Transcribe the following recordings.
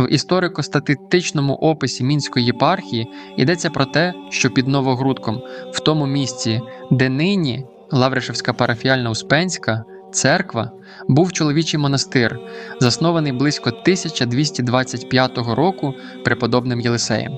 В історико-статистичному описі Мінської єпархії йдеться про те, що під Новогрудком, в тому місці, де нині Лавришевська парафіальна Успенська церква, був чоловічий монастир, заснований близько 1225 року преподобним Єлисеєм.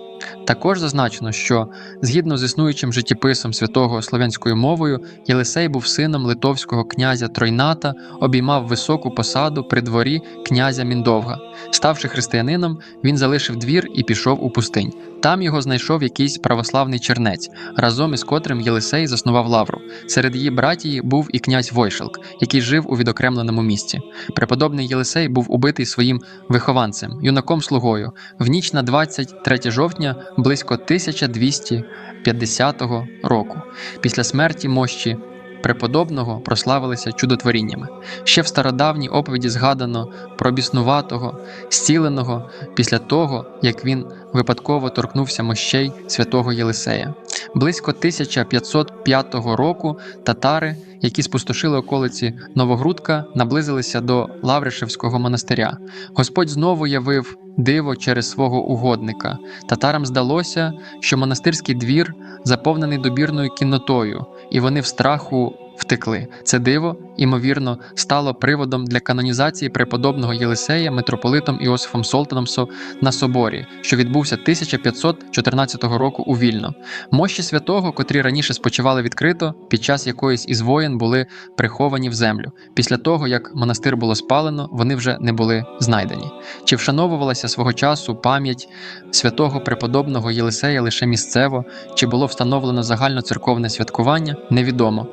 Також зазначено, що згідно з існуючим життєписом святого слов'янською мовою, Єлисей був сином литовського князя Тройната, обіймав високу посаду при дворі князя Міндовга. Ставши християнином, він залишив двір і пішов у пустинь. Там його знайшов якийсь православний чернець, разом із котрим Єлисей заснував лавру. Серед її братії був і князь Войшелк, який жив у відокремленому місці. Преподобний Єлисей був убитий своїм вихованцем, юнаком слугою, в ніч на 23 жовтня близько 1250 року. Після смерті мощі преподобного прославилися чудотворіннями. Ще в стародавній оповіді згадано про біснуватого, зціленого після того, як він випадково торкнувся мощей святого Єлисея. Близько 1505 року татари, які спустошили околиці Новогрудка, наблизилися до Лавришевського монастиря. Господь знову явив диво через свого угодника. Татарам здалося, що монастирський двір заповнений добірною кіннотою, і вони в страху втекли. Це диво, імовірно, стало приводом для канонізації преподобного Єлисея митрополитом Іосифом Солтаномсо на соборі, що відбувся 1514 року у Вільно. Мощі святого, котрі раніше спочивали відкрито, під час якоїсь із воєн були приховані в землю. Після того, як монастир було спалено, вони вже не були знайдені. Чи вшановувалася свого часу пам'ять святого преподобного Єлисея лише місцево, чи було встановлено загальноцерковне святкування, невідомо.